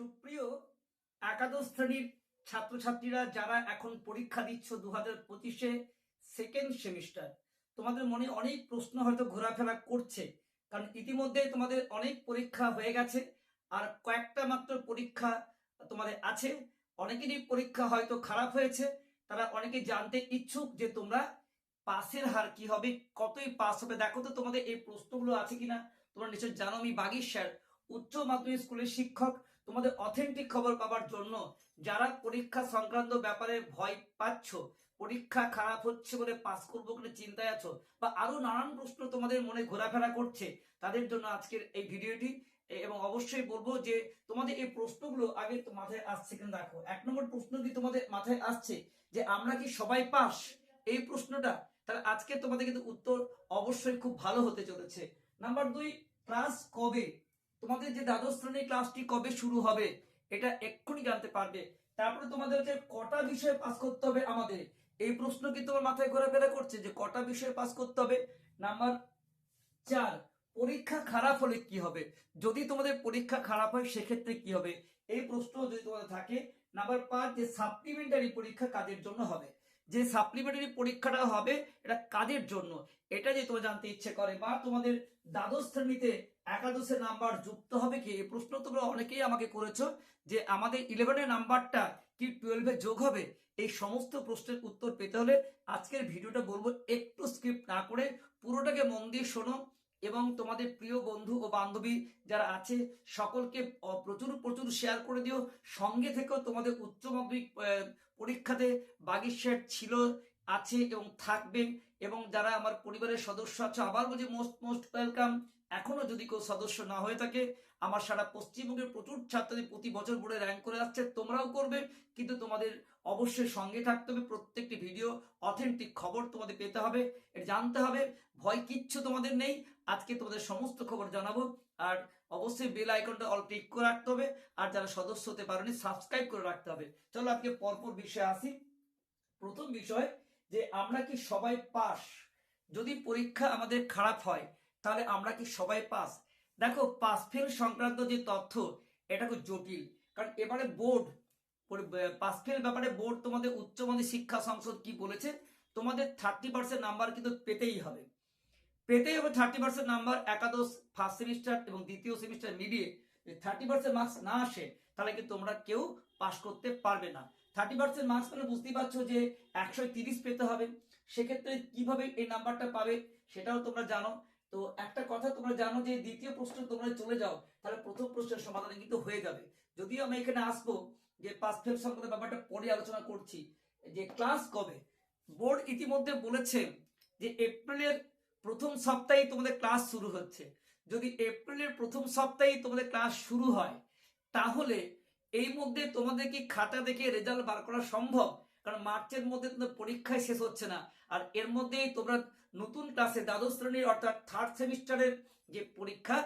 সুপ্রিয় একাদশ শ্রেণির ছাত্রছাত্রীরা যারা এখন পরীক্ষা দিচ্ছ দু হাজার পঁচিশে সেকেন্ড সেমিস্টার তোমাদের মনে অনেক প্রশ্ন হয়তো ঘোরাফেরা করছে, কারণ ইতিমধ্যে তোমাদের অনেক পরীক্ষা হয়ে গেছে আর কয়েকটা মাত্র পরীক্ষা তোমাদের আছে। অনেকেরই পরীক্ষা হয়তো খারাপ হয়েছে, তারা অনেকে জানতে ইচ্ছুক যে তোমরা পাসের হার কি হবে, কতই পাস হবে। দেখো তো তোমাদের এই প্রশ্নগুলো আছে কিনা, তোমরা নিশ্চয় জানো। আমি বাগির স্যার উচ্চ মাধ্যমিক স্কুলের শিক্ষক তোমাদের অথেন্টিক খবর পাবার জন্য যারা পরীক্ষা সংক্রান্ত ব্যাপারে ভয় পাচ্ছ, পরীক্ষা খারাপ হচ্ছে বলে পাস করব বলে চিন্তায় আছো, বা আরও নানান প্রশ্ন তোমাদের মনে ঘোরাফেরা করছে, তাদের জন্য আজকের এই ভিডিওটি। এবং অবশ্যই বলব যে তোমাদের এই প্রশ্নগুলো আগে মাথায় আসছে কিনা দেখো। এক নম্বর প্রশ্ন কি তোমাদের মাথায় আসছে যে আমরা কি সবাই পাস, এই প্রশ্নটা, তাহলে আজকে তোমাদের কিন্তু উত্তর অবশ্যই খুব ভালো হতে চলেছে। নাম্বার দুই ক্লাস কবে? তোমাদের যে দ্বাদশ শ্রেণির ক্লাসটি কবে শুরু হবে, এটা এক্ষুনি জানতে পারবে। তারপরে তোমাদের হচ্ছে কটা বিষয়ে পাস করতে হবে আমাদের? এই প্রশ্ন কি তোমার মাথায় ঘোরাফেরা করছে যে কটা বিষয়ে পাস করতে হবে? নাম্বার চার, পরীক্ষা খারাপ হলে কি হবে? যদি তোমাদের পরীক্ষা খারাপ হয়, সেক্ষেত্রে কি হবে? এই প্রশ্ন যদি তোমাদের থাকে নাম্বার পাঁচ, যে সাপ্লিমেন্টারি পরীক্ষা কাজের জন্য হবে? যে সাপ্লিমেন্টারি পরীক্ষাটা হবে, এটা কাজের জন্য? এটা যে তোমার জানতে ইচ্ছে করে বা তোমাদের দ্বাদশ শ্রেণীতে একাদশের নাম্বার যুক্ত হবে কি? এই প্রশ্ন তোমরা অনেকেই আমাকে করেছ যে আমাদের ইলেভেনের নাম্বারটা কি টুয়েলভে যোগ হবে? এই সমস্ত প্রশ্নের উত্তর পেতে হলে আজকের ভিডিওটা বলব একটু স্ক্রিপ্ট না করে পুরোটাকে মন দিয়ে শোনো এবং তোমাদের প্রিয় বন্ধু ও বান্ধবী যারা আছে, সকলকে প্রচুর প্রচুর শেয়ার করে দিও। সঙ্গে থেকেও তোমাদের উচ্চ মাধ্যমিক পরীক্ষাতে বাগির ছিল, আছে এবং থাকবে এবং যারা আমার পরিবারের সদস্য আছে আবার বলছি মোস্ট মোস্ট ওয়েলকাম এখনও যদি কেউ সদস্য না হয়ে থাকে, আমার সারা পশ্চিমবঙ্গের প্রচুর ছাত্রদের প্রতি বছর বোর্ডে র্যাঙ্ক করে আসছে, তোমরাও করবে। কিন্তু তোমাদের অবশ্যই সঙ্গে থাকতে হবে, প্রত্যেকটি ভিডিও অথেন্টিক খবর তোমাদের পেতে হবে, এটা জানতে হবে, ভয় কিচ্ছু তোমাদের নেই। আজকে তোমাদের সমস্ত খবর জানাব, আর অবশ্যই বেল আইকনটা অল ক্লিক করে রাখতে হবে, আর যারা সদস্য হতে পারেনি সাবস্ক্রাইব করে রাখতে হবে। চলো আজকে পরপর বিষয়ে আসি। প্রথম বিষয় যে আমরা কি সবাই পাস যদি পরীক্ষা আমাদের খারাপ হয় তাহলে আমরা কি সবাই পাস দেখো পাস ফেল সংক্রান্ত যে তথ্য, এটা খুব জটিল। কারণ এবারে বোর্ড পাস ফেল ব্যাপারে বোর্ড তোমাদের উচ্চ মাধ্যমিক শিক্ষা সংসদ কি বলেছে? তোমাদের থার্টি পার্সেন্ট নাম্বার কিন্তু পেতেই হবে। পেতেই হবে থার্টি পার্সেন্ট নাম্বার একাদশ ফার্স্ট সেমিস্টার এবং দ্বিতীয় সেমিস্টার মিলিয়ে। থার্টি পার্সেন্ট মার্কস না আসে, তাহলে কিন্তু তোমরা কেউ পাস করতে পারবে না। থার্টি পার্সেন্ট মার্কস পেলে বুঝতেই পারছ যে একশো তিরিশ পেতে হবে। সেক্ষেত্রে কীভাবে এই নাম্বারটা পাবে, সেটাও তোমরা জানো। তো একটা কথা তোমরা জানো যে দ্বিতীয় প্রশ্ন তোমরা চলে যাও, তাহলে প্রথম প্রশ্নের সমাধান কিন্তু হয়ে যাবে। যদিও আমি এখানে আসব যে পাস ফেল সংক্রান্ত ব্যাপারটা পরে আলোচনা করছি, যে ক্লাস কবে? বোর্ড ইতিমধ্যে বলেছে যে এপ্রিলের প্রথম সপ্তাহেই তোমাদের ক্লাস শুরু হচ্ছে। যদি এপ্রিলের প্রথম সপ্তাহেই তোমাদের ক্লাস শুরু হয়, তাহলে এই মধ্যে তোমাদের কি খাতা দেখে রেজাল্ট বার করা সম্ভব? কারণ মার্চের মধ্যে তোমাদের পরীক্ষায় শেষ হচ্ছে না। আর এর মধ্যেই তোমরা নতুন ক্লাসে দ্বাদশ শ্রেণির অর্থাৎ থার্ড সেমিস্টারের যে পরীক্ষা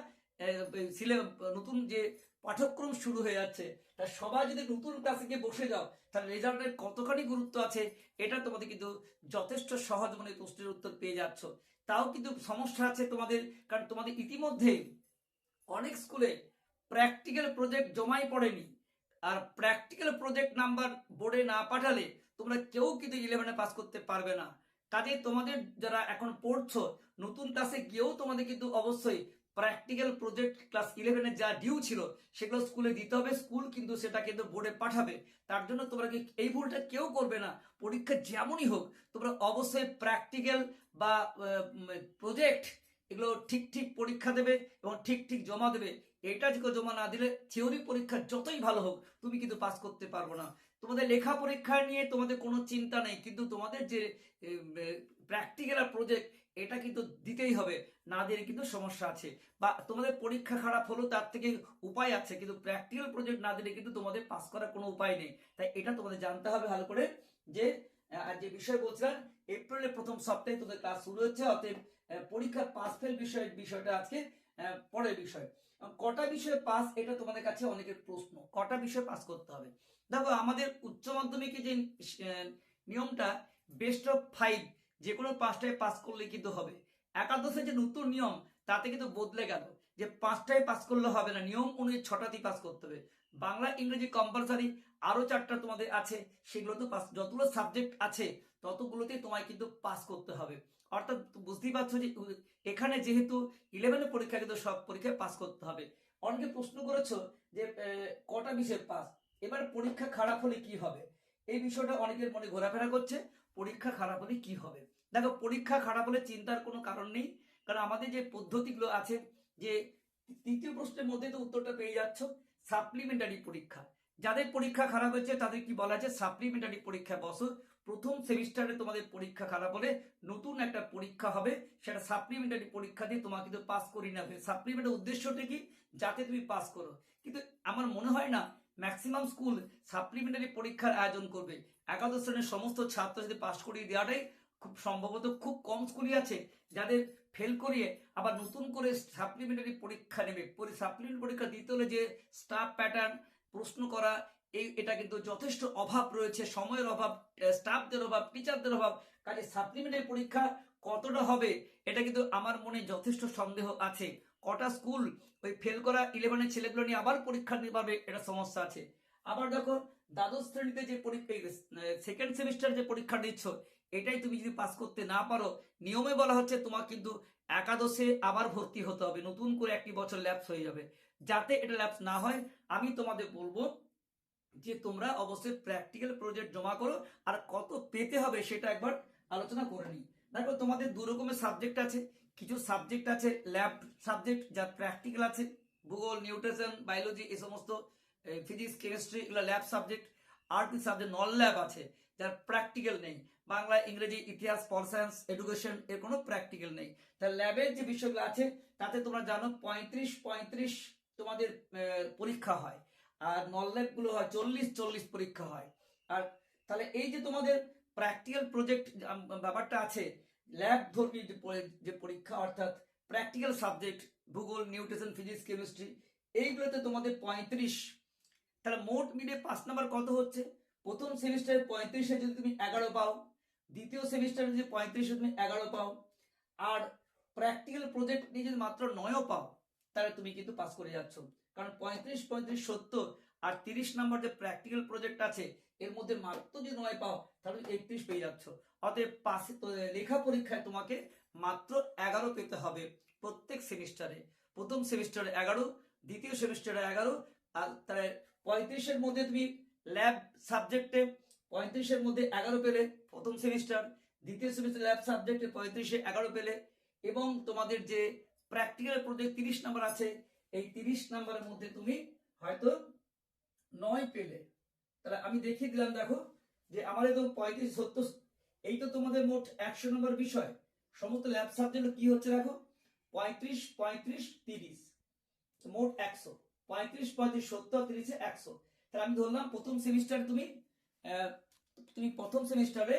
নতুন যে পাঠ্যক্রম শুরু হয়ে যাচ্ছে, তা সবাই যদি নতুন ক্লাসে গিয়ে বসে যাও, তাহলে রেজাল্টের কতখানি গুরুত্ব আছে, এটা তোমাদের কিন্তু যথেষ্ট সহজ মনে প্রশ্নের উত্তর পেয়ে যাচ্ছ। তাও কিন্তু সমস্যা আছে তোমাদের, কারণ তোমাদের ইতিমধ্যেই অনেক স্কুলে প্র্যাকটিক্যাল প্রজেক্ট জমাই পড়েনি। আর প্র্যাকটিক্যাল প্রজেক্ট নাম্বার বোর্ডে না পাঠালে তোমরা কেউ কিন্তু ইলেভেনে পাস করতে পারবে না। কাজে তোমাদের যারা এখন পড়ছো, নতুন ক্লাসে গিয়েও তোমাদের কিন্তু অবশ্যই প্র্যাকটিক্যাল প্রজেক্ট ক্লাস ইলেভেনে যা ডিউ ছিল, সেগুলো স্কুলে দিতে হবে। স্কুল কিন্তু সেটা কিন্তু বোর্ডে পাঠাবে। তার জন্য তোমরা এই ভুলটা কেউ করবে না। পরীক্ষা যেমনই হোক, তোমরা অবশ্যই প্র্যাকটিক্যাল বা প্রজেক্ট এগুলো ঠিক ঠিক পরীক্ষা দেবে এবং ঠিক ঠিক জমা দেবে। এটা জমা না দিলে থিওরি পরীক্ষা যতই ভালো হোক, তুমি কিন্তু পাস করতে পারব না। তোমাদের লেখা পরীক্ষা নিয়ে তোমাদের কোনো চিন্তা নেই, কিন্তু তোমাদের যে প্র্যাকটিক্যাল প্রজেক্ট এটা কিন্তু দিতেই হবে, না দিলে কিন্তু সমস্যা আছে। বা তোমাদের পরীক্ষা খারাপ হলো, তার থেকে উপায় আছে, কিন্তু প্র্যাকটিক্যাল প্রজেক্ট না দিলে কিন্তু তোমাদের পাস করার কোনো উপায় নেই। তাই এটা তোমাদের জানতে হবে ভালো করে যে আর যে বিষয় বলছিলাম এপ্রিলের প্রথম সপ্তাহে তোদের ক্লাস শুরু হচ্ছে, অতএব পরীক্ষার পাস ফেল বিষয়, বিষয়টা আজকে পরের বিষয়। কটা বিষয়ে পাস এটা তোমাদের কাছে অনেকের প্রশ্ন। কটা বিষয়ে পাস করতে হবে? দেখো, আমাদের উচ্চ মাধ্যমিকে যে নিয়মটা বেস্ট অফ ফাইভ যে কোনো পাঁচটায় পাস করলে কিন্তু হবে। একাদশে যে নতুন নিয়ম, তাতে কিন্তু বদলে গেল। যে পাঁচটায় পাস করলে হবে না, নিয়ম অনুযায়ী ছটাতেই পাস করতে হবে। বাংলা, ইংরেজি কম্পালসারি আরও চারটা তোমাদের আছে, সেগুলো তো পাস যতগুলো সাবজেক্ট আছে, ততগুলোতেই তোমায় কিন্তু পাস করতে হবে। অর্থাৎ বুঝতেই পারছ যে, এখানে যেহেতু ইলেভেনের পরীক্ষা কিন্তু সব পরীক্ষায় পাস করতে হবে। অনেকে প্রশ্ন করেছ যে কটা বিষয় পাস এবার পরীক্ষা খারাপ হলে কি হবে? এই বিষয়টা অনেকের মনে ঘোরাফেরা করছে, পরীক্ষা খারাপ হলে কি হবে? দেখো, পরীক্ষা খারাপ হলে চিন্তার কোনো কারণ নেই, কারণ আমাদের যে পদ্ধতিগুলো আছে যে, তৃতীয় প্রশ্নের মধ্যে তো উত্তরটা পেয়ে যাচ্ছ সাপ্লিমেন্টারি পরীক্ষা। যাদের পরীক্ষা খারাপ হয়েছে তাদের কি বলা আছে? সাপ্লিমেন্টারি পরীক্ষা বসো। প্রথম সেমিস্টারে তোমাদের পরীক্ষা খারাপ হলে নতুন একটা পরীক্ষা হবে, সেটা সাপ্লিমেন্টারি পরীক্ষা দিয়ে তোমাকে কিন্তু পাস করিয়ে নেবে সাপ্লিমেন্টের উদ্দেশ্যটা কি? যাতে তুমি পাস করো। কিন্তু আমার মনে হয় না ম্যাক্সিমাম স্কুল সাপ্লিমেন্টারি পরীক্ষার আয়োজন করবে। একাদশ শ্রেণির সমস্ত ছাত্র যদি পাস করিয়ে দেওয়াটাই খুব সম্ভবত খুব কম স্কুলই আছে, যাদের ফেল করিয়ে আবার নতুন করে সাপ্লিমেন্টারি পরীক্ষা নেবে। সাপ্লিমেন্টারি পরীক্ষা দিতে হলে যে স্টাফ প্যাটার্ন প্রশ্ন করা এই, এটা কিন্তু যথেষ্ট অভাব রয়েছে, সময়ের অভাব স্টাফদের অভাব টিচারদের অভাব, কাজে সাপ্লিমেন্টারি পরীক্ষা কতটা হবে, এটা কিন্তু আমার মনে যথেষ্ট সন্দেহ আছে। কটা স্কুল ওই ফেল করা ইলেভেনের ছেলেগুলো নিয়ে আবার পরীক্ষা নিতে পারবে, এটা সমস্যা আছে। আবার দেখো, দ্বাদশ শ্রেণীতে যে পরীক্ষা সেকেন্ড সেমিস্টার যে পরীক্ষা দিচ্ছ, এটাই তুমি যদি পাস করতে না পারো, নিয়মে বলা হচ্ছে তোমার কিন্তু একাদশে আবার ভর্তি হতে হবে, নতুন করে একটি বছর ল্যাপস হয়ে যাবে। যাতে এটা ল্যাপস না হয়, আমি তোমাদের বলব যে তোমরা অবশ্যই প্র্যাকটিক্যাল প্রজেক্ট জমা করো আর কত পেতে হবে সেটা একবার আলোচনা করে নিই। দেখো তোমাদের দু রকমের সাবজেক্ট আছে, কিছু সাবজেক্ট আছে, ল্যাব সাবজেক্ট যা প্র্যাকটিক্যাল আছে, ভূগোল নিউট্রিশন বায়োলজি এই সমস্ত ফিজিক্স কেমিস্ট্রি এগুলো ল্যাব সাবজেক্ট আর কিছু সাবজেক্ট নন ল্যাব আছে, যার প্র্যাকটিক্যাল নেই। বাংলা, ইংরেজি, ইতিহাস পল সায়েন্স এডুকেশন এর কোনো প্র্যাকটিক্যাল নেই। তা ল্যাবের যে বিষয়গুলো আছে, তাতে তোমরা জানো পঁয়ত্রিশ পঁয়ত্রিশ তোমাদের পরীক্ষা হয়। আর নন ল্যাবগুলো হয় চল্লিশ চল্লিশ পরীক্ষা হয়। আর তাহলে এই যে তোমাদের প্র্যাকটিক্যাল প্রজেক্ট ব্যাপারটা আছে ল্যাব ধর্মী যে যে পরীক্ষা অর্থাৎ প্র্যাকটিক্যাল সাবজেক্ট ভূগোল নিউট্রিশন ফিজিক্স কেমিস্ট্রি এইগুলোতে তোমাদের পঁয়ত্রিশ। তাহলে মোট মিলে পাঁচ নাম্বার কত হচ্ছে? প্রথম সেমিস্টারে পঁয়ত্রিশে যদি তুমি এগারো পাও, দ্বিতীয় সেমিস্টারে যদি পঁয়ত্রিশে তুমি এগারো পাও, আর প্র্যাকটিক্যাল প্রজেক্ট নিয়ে যদি মাত্র নয়ও পাও তাহলে তুমি কিন্তু পাস করে যাচ্ছ। কারণ পঁয়ত্রিশ পঁয়ত্রিশ, সত্তর আর তিরিশ নম্বর যে প্র্যাকটিক্যাল প্রজেক্ট আছে, এর মধ্যে মাত্র যদি নয় পাও, তাহলে একত্রিশ পেয়ে যাচ্ছ। অতএব পাশে লেখা পরীক্ষায় তোমাকে মাত্র এগারো পেতে হবে প্রত্যেক সেমিস্টারে। প্রথম সেমিস্টারে এগারো, দ্বিতীয় সেমিস্টারে এগারো, আর তাহলে পঁয়ত্রিশের মধ্যে তুমি ল্যাব সাবজেক্টে পঁয়ত্রিশের মধ্যে এগারো পেলে প্রথম সেমিস্টার, দ্বিতীয় সেমিস্টার ল্যাব সাবজেক্টে পঁয়ত্রিশে এগারো পেলে, এবং তোমাদের যে প্র্যাকটিক্যাল প্রজেক্ট তিরিশ নাম্বার আছে, এই তিরিশ নাম্বারের মধ্যে তুমি হয়তো নয় পেলে। তাহলে আমি দেখিয়ে দিলাম, দেখো, যে আমাদের তো পঁয়ত্রিশ, সত্তর, এই তো তোমাদের মোট একশো নম্বর বিষয়। সমস্ত ল্যাব সাবজেক্ট কি হচ্ছে দেখো? পঁয়ত্রিশ পঁয়ত্রিশ, তিরিশ। মোট একশো। পঁয়ত্রিশ পঁয়ত্রিশ, সত্তর, তিরিশে একশো। তাহলে আমি ধরলাম প্রথম সেমিস্টার তুমি তুমি প্রথম সেমিস্টারে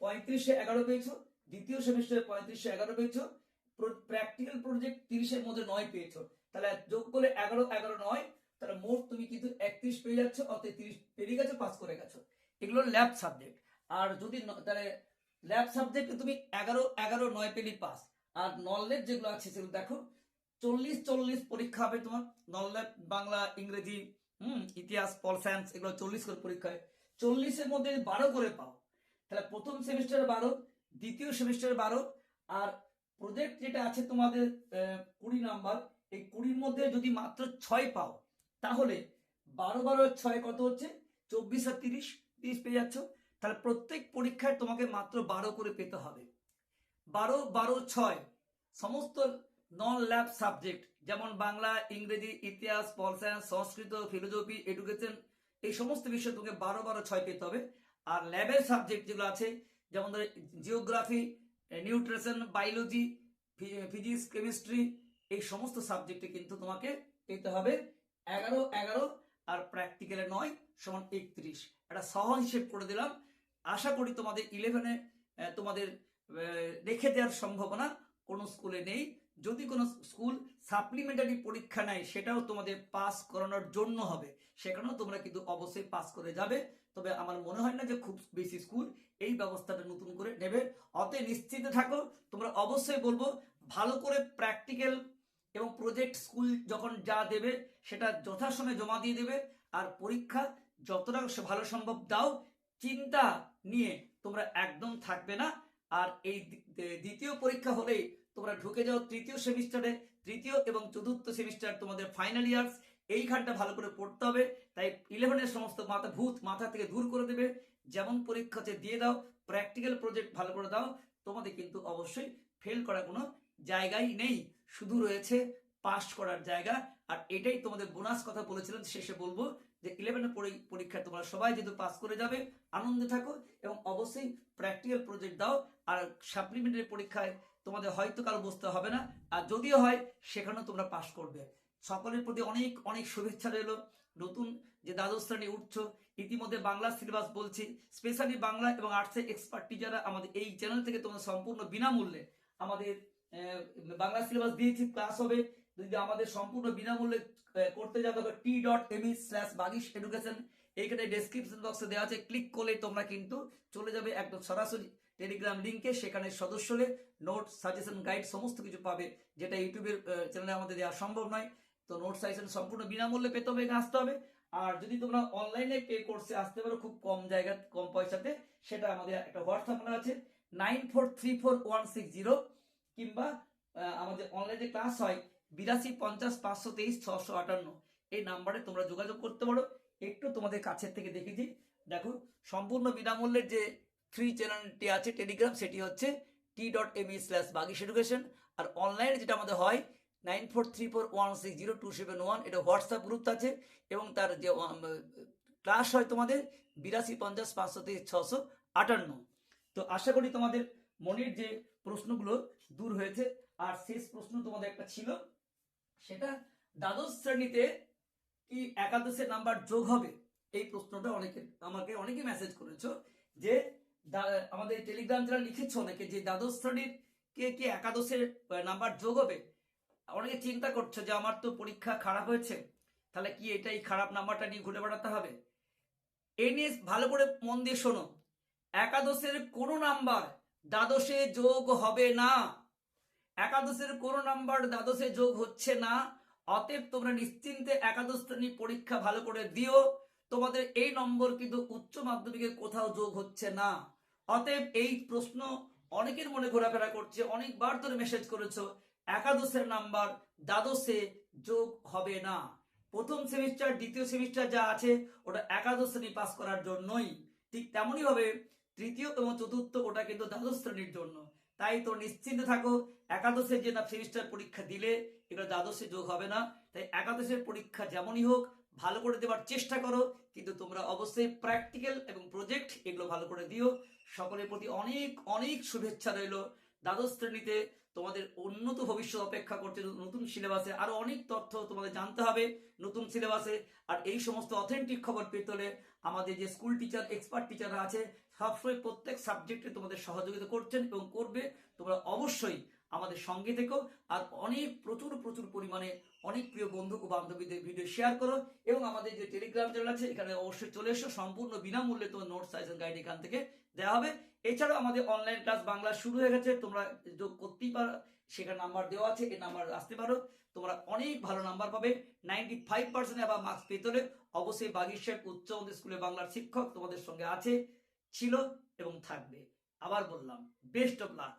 পঁয়ত্রিশে এগারো পেয়েছ, দ্বিতীয় সেমিস্টারে পঁয়ত্রিশে এগারো পেয়েছ প্র্যাকটিক্যাল প্রজেক্ট তিরিশের মধ্যে নয় পেয়েছ। তাহলে যোগ করে এগারো এগারো নয়, তাহলে মোট তুমি কিন্তু একত্রিশ পেয়ে যাচ্ছ অর্থাৎ তিরিশ পেরিয়ে গেছো, পাস করে গেছো। এগুলো ল্যাব সাবজেক্ট আর যদি তাহলে ল্যাব সাবজেক্টে তুমি এগারো এগারো, নয় পেলি পাস। আর নলেজ যেগুলো আছে, সেগুলো দেখো। চল্লিশ চল্লিশ পরীক্ষা হবে তোমার। নলেজ বাংলা, ইংরেজি, হুম, ইতিহাস, পল সায়েন্স এগুলো চল্লিশ করে পরীক্ষা হয়। চল্লিশের মধ্যে বারো করে পাও, তাহলে প্রথম সেমিস্টারে বারো, দ্বিতীয় সেমিস্টারে বারো, আর প্রজেক্ট যেটা আছে তোমাদের কুড়ি নাম্বার, এই কুড়ির মধ্যে যদি মাত্র ছয় পাও, তাহলে বারো বারো ছয় কত হচ্ছে? চব্বিশ আর তিরিশ তিরিশ পেয়ে যাচ্ছ। তাহলে প্রত্যেক পরীক্ষায় তোমাকে মাত্র বারো করে পেতে হবে। বারো বারো ছয়, সমস্ত নন ল্যাব সাবজেক্ট যেমন বাংলা, ইংরেজি, ইতিহাস, pol science, Sanskrit philosophy education এই সমস্ত বিষয় তোমাকে বারো বারো ছয় পেতে হবে। আর ল্যাবের সাবজেক্ট যেগুলো আছে, যেমন ধরো geography nutrition, biology physics, chemistry, এই সমস্ত সাবজেক্টে কিন্তু তোমাকে পেতে হবে এগারো এগারো আর প্র্যাকটিক্যালে নয় সমান একত্রিশ। একটা সহজ হিসেব করে দিলাম। আশা করি তোমাদের ইলেভেনে তোমাদের রেখে দেওয়ার সম্ভাবনা কোনো স্কুলে নেই। যদি কোনো স্কুল সাপ্লিমেন্টারি পরীক্ষা নেয়, সেটাও তোমাদের পাস করানোর জন্য হবে। সেখানেও তোমরা কিন্তু অবশ্যই পাস করে যাবে। তবে আমার মনে হয় না যে খুব বেশি স্কুল এই ব্যবস্থাটা নতুন করে নেবে। অতএব নিশ্চিত থাকো, তোমরা অবশ্যই বলব, ভালো করে প্র্যাকটিক্যাল এবং প্রজেক্ট স্কুল যখন যা দেবে, সেটা যথাসময়ে জমা দিয়ে দেবে। আর পরীক্ষা যতটা ভালো সম্ভব দাও, চিন্তা নিয়ে তোমরা একদম থাকবে না। আর এই দ্বি- দ্বি- দ্বিতীয় পরীক্ষা হলেই তোমরা ঢুকে যাও তৃতীয় সেমিস্টারে। তৃতীয় এবং চতুর্থ সেমিস্টার তোমাদের ফাইনাল ইয়ার্স এইখানটা ভালো করে পড়তে হবে। তাই ইলেভেনের সমস্ত মাথা ভূত মাথা থেকে দূর করে দেবে। যেমন পরীক্ষা হচ্ছে দিয়ে দাও প্র্যাকটিক্যাল প্রজেক্ট ভালো করে দাও, তোমাদের কিন্তু অবশ্যই ফেল করার কোনো জায়গাই নেই। শুধু রয়েছে পাস করার জায়গা। আর এটাই তোমাদের বোনাস কথা বলেছিলাম, শেষে বলব যে ইলেভেনের পরীক্ষা তোমরা সবাই যেহেতু পাস করে যাবে, আনন্দে থাকো এবং অবশ্যই প্র্যাকটিক্যাল প্রজেক্ট দাও। আর সাপ্লিমেন্টারি পরীক্ষায় তোমাদের হয়তো কারও বসতে হবে না। আর যদিও হয়, সেখানেও তোমরা পাস করবে। সকলের প্রতি অনেক অনেক শুভেচ্ছা রইল। নতুন যে দ্বাদশ শ্রেণি উঠছো ইতিমধ্যে বাংলা সিলেবাস বলছি। স্পেশালি বাংলা এবং আর্টসের এক্সপার্ট টিচাররা আমাদের এই চ্যানেল থেকে তোমরা সম্পূর্ণ বিনামূল্যে আমাদের বাংলা সিলেবাস দিয়েছি ক্লাস হবে। যদি আমাদের সম্পূর্ণ বিনামূল্যে করতে যাও তবে T dot M E slash Bagish education এইখানে ডেসক্রিপশন বক্সে দেওয়া আছে। ক্লিক করলে তোমরা কিন্তু চলে যাবে একদম সরাসরি টেলিগ্রাম লিঙ্কে সেখানে সদস্য হলে নোট সাজেশন গাইড সমস্ত কিছু পাবে, যেটা ইউটিউবের চ্যানেলে আমাদের দেওয়া সম্ভব নয়। তো নোট সাজেশন সম্পূর্ণ বিনামূল্যে পেতে হবে আসতে হবে। আর যদি তোমরা অনলাইনে পে কোর্সে আসতে পারো খুব কম জায়গা, কম পয়সাতে, সেটা আমাদের একটা হোয়াটসঅ্যাপ নাম্বার আছে nine four three four one six zero কিংবা আমাদের অনলাইনে ক্লাস হয়, বিরাশি পঞ্চাশ পাঁচশো তেইশ ছশো আটান্ন। এই নাম্বারে তোমরা যোগাযোগ করতে পারো। একটু তোমাদের কাছের থেকে দেখেছি দেখো, সম্পূর্ণ বিনামূল্যের যে ফ্রি চ্যানেলটি আছে টেলিগ্রাম সেটি হচ্ছে T dot M slash Bagish education আর অনলাইনে যেটা আমাদের হয় nine four three four one six zero two seven one এটা হোয়াটসঅ্যাপ গ্রুপ আছে এবং তার যে ক্লাস হয় তোমাদের বিরাশি, পঞ্চাশ, পাঁচশো থেকে ছশো, আটান্ন। তো আশা করি তোমাদের মনের যে প্রশ্নগুলো দূর হয়েছে, আর শেষ প্রশ্ন তোমাদের একটা ছিল, সেটা দ্বাদশ শ্রেণীতে কি একাদশের নাম্বার যোগ হবে? এই প্রশ্নটা অনেকে, আমাকে অনেকে মেসেজ করেছ যে আমাদের টেলিগ্রাম যারা লিখেছ অনেকে, যে দ্বাদশ শ্রেণির কে কি একাদশের নাম্বার যোগ হবে? অনেকে চিন্তা করছ যে আমার তো পরীক্ষা খারাপ হয়েছে, তাহলে কি এটাই খারাপ নাম্বারটা নিয়ে ঘুরে বেড়াতে হবে? এই নিয়ে ভালো করে মন দিয়ে শোনো। একাদশের কোনো নাম্বার দ্বাদশে যোগ হবে না। একাদশের কোনো নাম্বার দ্বাদশে যোগ হচ্ছে না। অতএব তোমরা নিশ্চিন্তে একাদশ শ্রেণি পরীক্ষা ভালো করে দিও। তোমাদের এই নম্বর কিন্তু উচ্চ মাধ্যমিকে কোথাও যোগ হচ্ছে না। অতএব এই প্রশ্ন অনেকের মনে ঘোরাফেরা করছে, অনেকবার ধরে মেসেজ করেছ। একাদশের নাম্বার দ্বাদশে যোগ হবে না। প্রথম সেমিস্টার দ্বিতীয় সেমিস্টার যা আছে, ওটা একাদশ শ্রেণি পাস করার জন্যই। ঠিক তেমনই ভাবে তৃতীয় এবং চতুর্থ ওটা কিন্তু দ্বাদশ শ্রেণির জন্য। তাই তো নিশ্চিন্তে থাকো একাদশের যে না সেমিস্টার পরীক্ষা দিলে, এগুলো দ্বাদশে যোগ হবে না। তাই একাদশের পরীক্ষা যেমনই হোক, ভালো করে দেওয়ার চেষ্টা করো। কিন্তু তোমরা অবশ্যই প্র্যাকটিক্যাল এবং প্রজেক্ট এগুলো ভালো করে দিও। সকলের প্রতি অনেক অনেক শুভেচ্ছা রইল। দ্বাদশ শ্রেণীতে তোমাদের উন্নত ভবিষ্যৎ অপেক্ষা করছে, নতুন সিলেবাসে আরও অনেক তথ্য তোমাদের জানতে হবে নতুন সিলেবাসে। আর এই সমস্ত অথেন্টিক খবর পেতে হলে আমাদের যে স্কুল টিচার এক্সপার্ট টিচাররা আছে, সবসময় প্রত্যেক সাবজেক্টে তোমাদের সহযোগিতা করছেন এবং করবে। তোমরা অবশ্যই আমাদের সঙ্গে থেকো আর অনেক প্রচুর প্রচুর পরিমাণে অনেক প্রিয় বন্ধু ও বান্ধবীদের ভিডিও শেয়ার করো এবং আমাদের যে টেলিগ্রাম চ্যানেল আছে, এখানে অবশ্যই চলে এসো। সম্পূর্ণ বিনামূল্যে তোমার নোট সাইজ গাইড এখান থেকে দেওয়া হবে। এছাড়াও আমাদের অনলাইন ক্লাস বাংলা শুরু হয়ে গেছে। তোমরা যোগ করতেই পারো। সেখানে নাম্বার দেওয়া আছে। এই নাম্বার আসতে পারো। তোমরা অনেক ভালো নাম্বার পাবে। নাইনটি ফাইভ পার্সেন্ট আবার মার্কস পেতে হলে অবশ্যই বাগিরশেখ উচ্চ স্কুলে বাংলার শিক্ষক তোমাদের সঙ্গে আছে, ছিল এবং থাকবে। আবার বললাম বেস্ট অফ লাক